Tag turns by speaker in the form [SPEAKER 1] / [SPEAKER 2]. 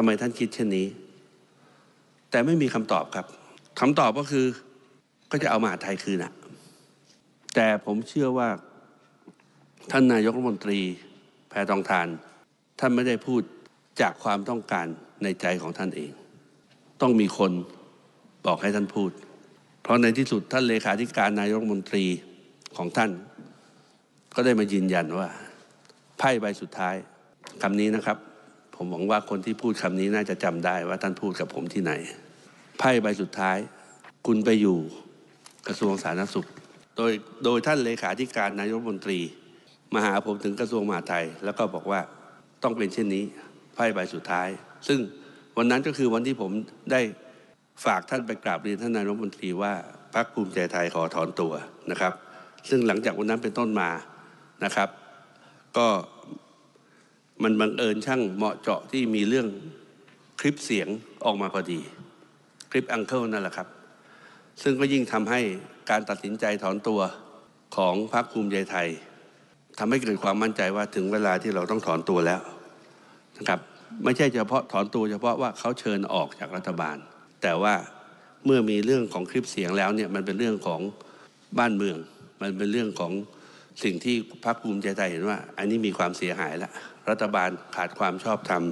[SPEAKER 1] ทำไมท่านคิดเช่นนี้ แต่ไม่มีคำตอบครับคำตอบก็คือก็จะเอามหาดไทยคืนอะแต่ผมเชื่อว่าท่านนายกรัฐมนตรีแพทองทาน ท่านไม่ได้พูดจากความต้องการในใจของท่านเอง ต้องมีคนบอกให้ท่านพูด เพราะในที่สุดท่านเลขาธิการนายกรัฐมนตรีของท่าน ก็ได้มายืนยันว่าไพ่ใบสุดท้ายคำนี้นะครับ ผมหวังว่าคนที่พูดคำนี้น่าจะจำได้ว่าท่านพูดกับผมที่ไหน ไพ่ใบสุดท้าย คุณไปอยู่กระทรวงสาธารณสุข โดยโดยท่านเลขาธิการนายกรัฐมนตรี มาหาผมถึงกระทรวงมหาดไทย แล้วก็บอกว่าต้องเป็นเช่นนี้ไพ่ใบสุดท้าย ซึ่งวันนั้นก็คือวันที่ผมได้ฝากท่านไปกราบเรียนท่านนายกรัฐมนตรีว่าพรรคภูมิใจไทยขอถอนตัวนะครับ ซึ่งหลังจากวันนั้นเป็นต้นมานะครับ ก็ มันบังเอิญช่างเหมาะเจาะที่มีเรื่องคลิปเสียงออกมาพอดี คลิปอังเคิลนั่นแหละครับ ซึ่งก็ยิ่งทำให้การตัดสินใจถอนตัวของพรรคภูมิใจไทยทำให้เกิดความมั่นใจว่าถึงเวลาที่เราต้องถอนตัวแล้วนะครับไม่ใช่เฉพาะถอนตัวเฉพาะว่าเขาเชิญออกจากรัฐบาล แต่ว่าเมื่อมีเรื่องของคลิปเสียงแล้วเนี่ยมันเป็นเรื่องของบ้านเมือง มันเป็นเรื่องของ สิ่งที่พรรคภูมิใจไทยเห็นว่าอันนี้มีความเสียหายแล้วรัฐบาลขาดความชอบธรรม